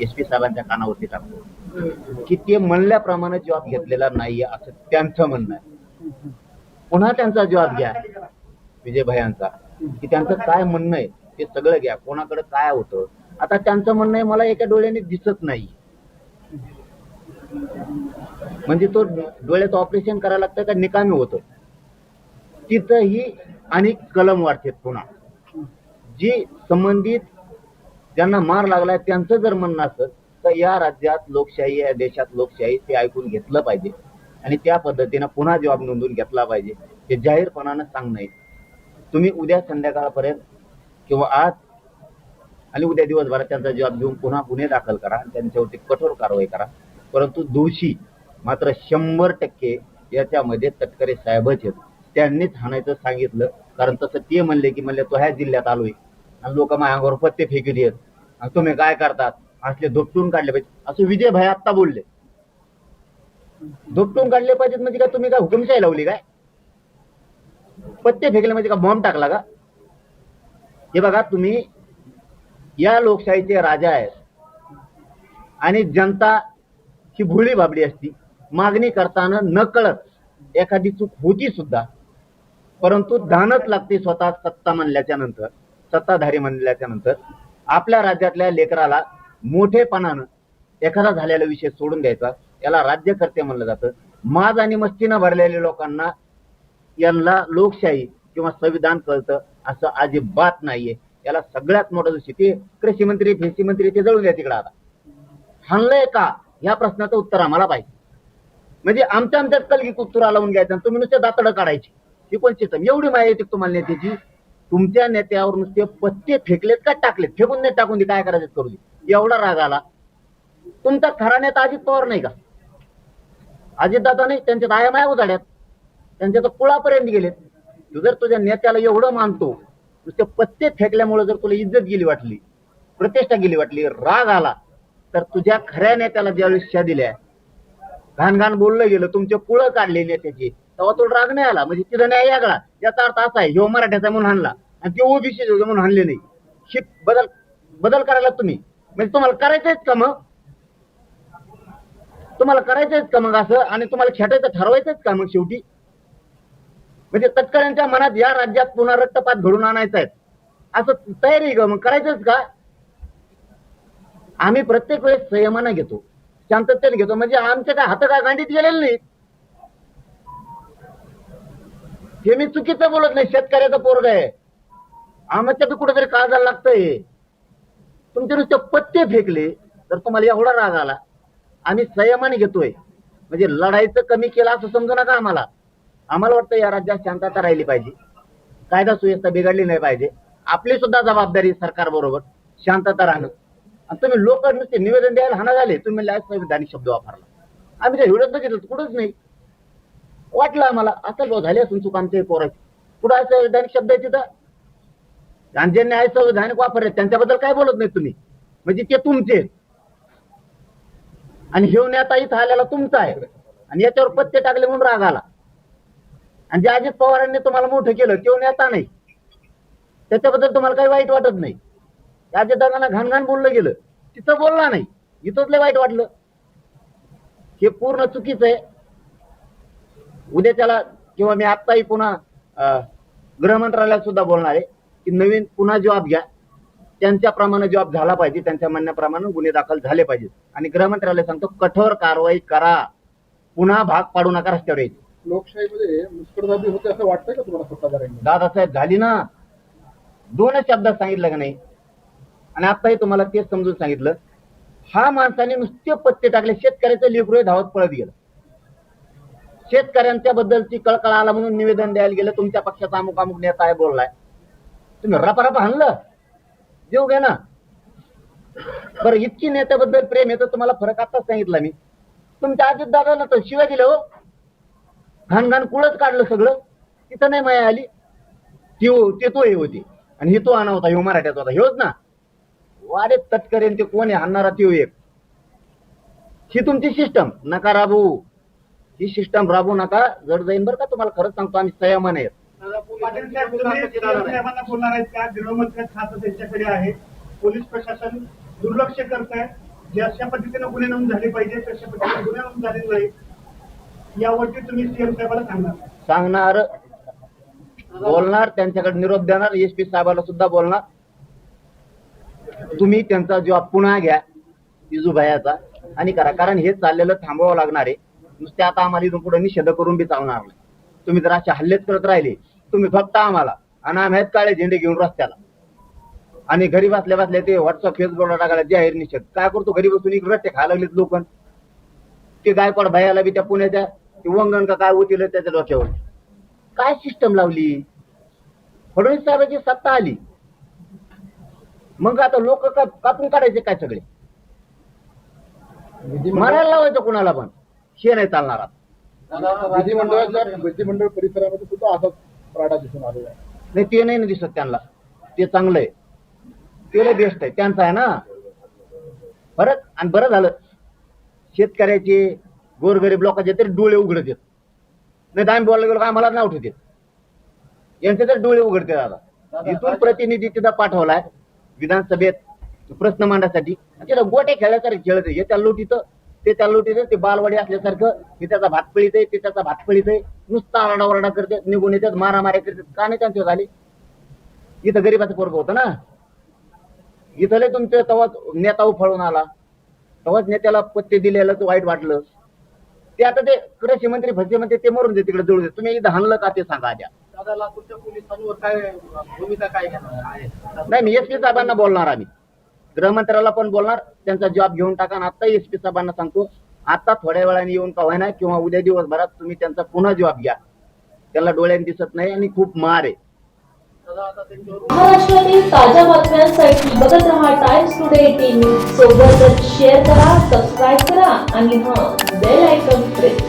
S P साहेबांच्या कानावरती टाकतो. की ते म्हणल्याप्रमाणे जॉब घेतलेला नाहीये असं त्यांचं म्हणणं आहे. पुन्हा त्यांचा जॉब घ्या विजय भयांचा की त्यांचं काय म्हणणं आहे ते सगळं घ्या. कोणाकडे काय होतं? आता त्यांचं म्हणणं आहे मला एका डोळ्याने दिसत नाही. म्हणजे तो डोळ्याचं ऑपरेशन करायला लागतं का निकामी होतं तिथंही आणि कलम वाढते पुन्हा. जी संबंधित ज्यांना मार लागलाय त्यांचं जर म्हणणं असतं तर या राज्यात लोकशाही या देशात लोकशाही ते ऐकून घेतलं पाहिजे. आणि त्या पद्धतीनं पुन्हा जबाब नोंदवून घेतला पाहिजे हे जाहीरपणानं सांगणं तुम्ही उद्या संध्याकाळपर्यंत किंवा आज आणि उद्या दिवसभरात त्यांचा जबाब घेऊन पुन्हा गुन्हे दाखल करा आणि त्यांच्यावरती कठोर कारवाई करा. परंतु दोषी मात्र शंभर टक्के याच्यामध्ये तटकरे साहेबच आहेत. त्यांनीच हाणायचं सांगितलं कारण तसं ते म्हणले की म्हणले तो ह्या जिल्ह्यात आलोय. आणि लोक माझ्या अंगावर पत्ते फेकून येत तुम्ही काय करतात? असले धोपटून काढले पाहिजे. असं विजय भाई आत्ता बोलले. धोपटून काढले पाहिजेत म्हणजे का तुम्ही काय हुकुमशाही लावली काय? पत्ते फेकले म्हणजे का बॉम्ब टाकला का? हे बघा तुम्ही या लोकशाहीचे राजा आहेत. आणि जनता ही भुळी बाबडी असती. मागणी करताना न कळत एखादी चूक होती सुद्धा. परंतु धानच लागते स्वतः सत्ता म्हणल्याच्या नंतर सत्ताधारी म्हणल्याच्या नंतर. आपल्या राज्यातल्या लेकराला मोठेपणानं एखादा झालेला विषय सोडून द्यायचा. याला राज्यकर्ते म्हणलं जातं. माज आणि मस्तीनं भरलेल्या लोकांना यांना लोकशाही किंवा संविधान कळतं असं अजिबात नाहीये. याला सगळ्यात मोठं दोषी ते कृषी मंत्री फेसी मंत्री ते जळून द्या तिकडे आता. हाणलंय का? या प्रश्नाचं उत्तर आम्हाला पाहिजे. म्हणजे आमच्या आमच्यात कलगी कुत्तुरा लावून घ्यायचा आणि तुम्ही नुसते दातडं काढायची. ही कोणची एवढी माहिती तुम्हाला नेत्याची तुमच्या नेत्यावर नुसते पत्ते फेकलेत का टाकलेत? फेकून नाही टाकून दे काय करायचं करू दे? एवढा राग आला. तुमचा खरा नेता अजित पवार नाही का? अजितदादा नाही त्यांच्या आया माया उजाड्यात. त्यांच्या तर कुळापर्यंत गेलेत. तू जर तुझ्या नेत्याला एवढं मानतो नुसते पत्ते फेकल्यामुळे जर तुला इज्जत गेली वाटली प्रतिष्ठा गेली वाटली राग आला तर तुझ्या खऱ्या नेत्याला ज्यावेळेस शिक्षा दिल्या घाण घाण बोललं गेलं तुमचे कुळं काढले नेत्याचे. तेव्हा तो राग नाही आला. म्हणजे तिथं न्याय यागला याचा अर्थ असा आहे ह्यो मराठ्याचा म्हणून हाणला. आणि ते ओबीसी म्हणून हाणले नाही. शिक बदल बदल करायला तुम्ही. म्हणजे तुम्हाला करायचंच का मग? तुम्हाला करायचंच का मग असं? आणि तुम्हाला खेटायचं ठरवायचंच का मग शेवटी? म्हणजे तटकऱ्यांच्या मनात या राज्यात पुन्हा रक्तपात घडून आणायचा आहे असं तयारी ग मग? करायचंच का? आम्ही प्रत्येक वेळेस संयमानं घेतो. शांततेने घेतो. म्हणजे आमच्या काय हात काय गांडीत गेलेले नाही हे मी चुकीचं बोलत नाही. शेतकऱ्याचं पोरग आहे. आम्हाला बी कुठेतरी काळजाला लागतंय. तुमचे नुसते पत्ते फेकले तर तुम्हाला एवढा राग आला. आम्ही संयमाने घेतोय. म्हणजे लढाईचं कमी केलं असं समजू नका आम्हाला. आम्हाला वाटतं या राज्यात शांतता राहिली पाहिजे. कायदा सुव्यवस्था बिघडली नाही पाहिजे. आपली सुद्धा जबाबदारी सरकार बरोबर शांतता राहणं. आणि तुम्ही लोक नुसते निवेदन द्यायला हाना झाले. तुम्ही म्हणले आज संविधानिक शब्द वापरला. आम्ही त्या एवढंच बघितलं कुठंच नाही. वाटलं आम्हाला. असं भाऊ झाले असून चूक आमच्या पोराची. कुठं संविधानिक शब्द आहे तिथं? आणि ज्यांनी आहे संविधानिक वापरले. त्यांच्याबद्दल काय बोलत नाही तुम्ही? म्हणजे ते तुमचे. आणि हे नेता इथं आलेला तुमचा आहे. आणि याच्यावर पत्ते टाकले म्हणून राग आला. आणि जे अजित पवारांनी तुम्हाला मोठं केलं तो नेता नाही. त्याच्याबद्दल तुम्हाला काही वाईट वाटत नाही. अजितदादांना घाणघाण घाण घाण बोललं गेलं. तिथं बोलला नाही. इथंच लय वाईट वाटलं. हे पूर्ण चुकीचं आहे. उद्या त्याला किंवा मी आत्ताही पुन्हा गृहमंत्रालयात सुद्धा बोलणार आहे की नवीन पुन्हा जॉब घ्या. त्यांच्याप्रमाणे जॉब झाला पाहिजे त्यांच्या म्हणण्याप्रमाणे गुन्हे दाखल झाले पाहिजेत. आणि गृहमंत्रालय सांगतो कठोर कारवाई करा. पुन्हा भाग पाडू नका रस्त्यावर यायची. लोकशाहीमध्ये होते असं वाटतंय का तुम्हाला सत्ताधाऱ्यांनी? दादासाहेब झाली ना. दोनच शब्दात सांगितलं का नाही? आणि आताही तुम्हाला तेच समजून सांगितलं. हा माणसाने नुसते पत्ते टाकले शेतकऱ्याचं लेकरू धावत पळत गेलं. शेतकऱ्यांच्या बद्दलची कळकळ आला म्हणून निवेदन द्यायला गेलं तुमच्या पक्षाचा अमुक अमुक नेता आहे बोललाय. तुम्ही रपारप हाणलं देऊ घे ना. बरं इतकी नेत्याबद्दल प्रेम आहे तर तुम्हाला फरक आताच सांगितला मी. तुमच्या अजित दादाला तर शिवाय दिलं हो. घाण घाण कुळच काढलं सगळं. तिथं नाही माया आली. ती ते तो हे होती. आणि ही तो आणा होता ह्यो मराठ्याचा होता. ह्योच ना. वारे तटकरेन ते कोण आहे हाणणारा त्यो एक. ही तुमची सिस्टम नका राबू ही सिस्टम राबू नका जड जाईन बरं का तुम्हाला. खरंच सांगतो आम्ही संयमाने आहेत. पाटील साहेब तुम्ही सीएम साहेबांना बोलणार आहेत का? गृहमंत्री खातं त्यांच्याकडे आहे. पोलीस प्रशासन दुर्लक्ष करत आहे जशा पद्धतीने गुन्हे नोंद झाले पाहिजे तशा पद्धतीने गुन्हे नोंद झालेले नाही यावरती तुम्ही सीएम साहेबाला सांगणार. सांगणार बोलणार त्यांच्याकडे निरोप देणार एस पी साहेबाला सुद्धा बोलणार. तुम्ही त्यांचा जॉब पुन्हा घ्या इजूभायाचा आणि करा. कारण हे चाललेलं थांबवावं लागणार आहे. नुसते आता आम्हाला इथून पुढे निषेध करून बी चालणार नाही. तुम्ही जर असे हल्लेच करत राहिले तुम्ही फक्त आम्हाला आणि आम्ही काळे झेंडे घेऊन रस्त्याला. आणि घरी बसल्या बसल्या ते व्हॉट्सअप फेसबुकला टाकायला जाहीर निषेध. काय करतो? घरी बसून इकडे रट्टे खायला लागलेत लोक. ते गायकवाड भयाला बी त्या पुण्याच्या ते वंगण का काय होतील त्याच्या डोक्यावर. काय सिस्टम लावली? फडणवीस साहेबांची सत्ता आली. मग आता लोक कापून काढायचे काय सगळे? विधिमंडळ मारायला लावायचं कुणाला पण? हे नाही चालणार आता. विधिमंडळाच्या विधिमंडळ परिसरामध्ये सुद्धा असाच राडा दिसून आलेला आहे. नाही ते नाही ना दिसत त्यांना. ते चांगलं आहे. ते लय बेस्ट आहे. त्यांचं आहे ना. परत आणि बरं झालं. शेतकऱ्याचे गोरगरीब लोकांचे तरी डोळे उघडत येत नाही तर आम्ही बोलायला गेलो का आम्हाला नाव ठेवते यांचे तर डोळे उघडते आता इथून प्रतिनिधी तिथं पाठवलाय विधानसभेत प्रश्न मांडण्यासाठी. आणि तिथं गोटे खेळल्यासारखे खेळत हे त्या लोटीचं ते त्या लोटीचं ते बालवाडी असल्यासारखं हे त्याचा भात पळीत आहे ते त्याचा भात पळीत आहे. नुसता आरडाओरडा करते निघून येतात मारामाऱ्या करतात. का नाही त्यांच्या झाली? इथं गरीबाचं पोरग होतं ना. इथं लय तुमचं तेव्हाच नेता उफाळून आला. तेव्हाच नेत्याला पत्ते दिलेलं वाईट वाटलं. ते आता ते कृषी मंत्री भजी मंत्री ते मरून दे तिकडे जळू दे तुम्ही इथं हाणलं का ते सांगा आद्या. दादा लातूरच्या पोलिसांवर काय भूमिका काय नाही मी एस पी साहेबांना बोलणार आम्ही. गृहमंत्र्याला पण बोलणार त्यांचा जॉब घेऊन टाका आणि आता एस पी साहेबांना सांगतो आता थोड्या वेळाने येऊन का ना किंवा उद्या दिवसभरात तुम्ही त्यांचा पुन्हा जॉब घ्या. त्याला डोळ्याने दिसत नाही आणि खूप मार आहे. महाराष्ट्रातील ताज्या बातम्यांसाठी बघत रहा टाइम्स टुडे एटीन न्यूज सोबतच शेअर करा सबस्क्राईब करा आणि हां बेल आयकॉन प्रेस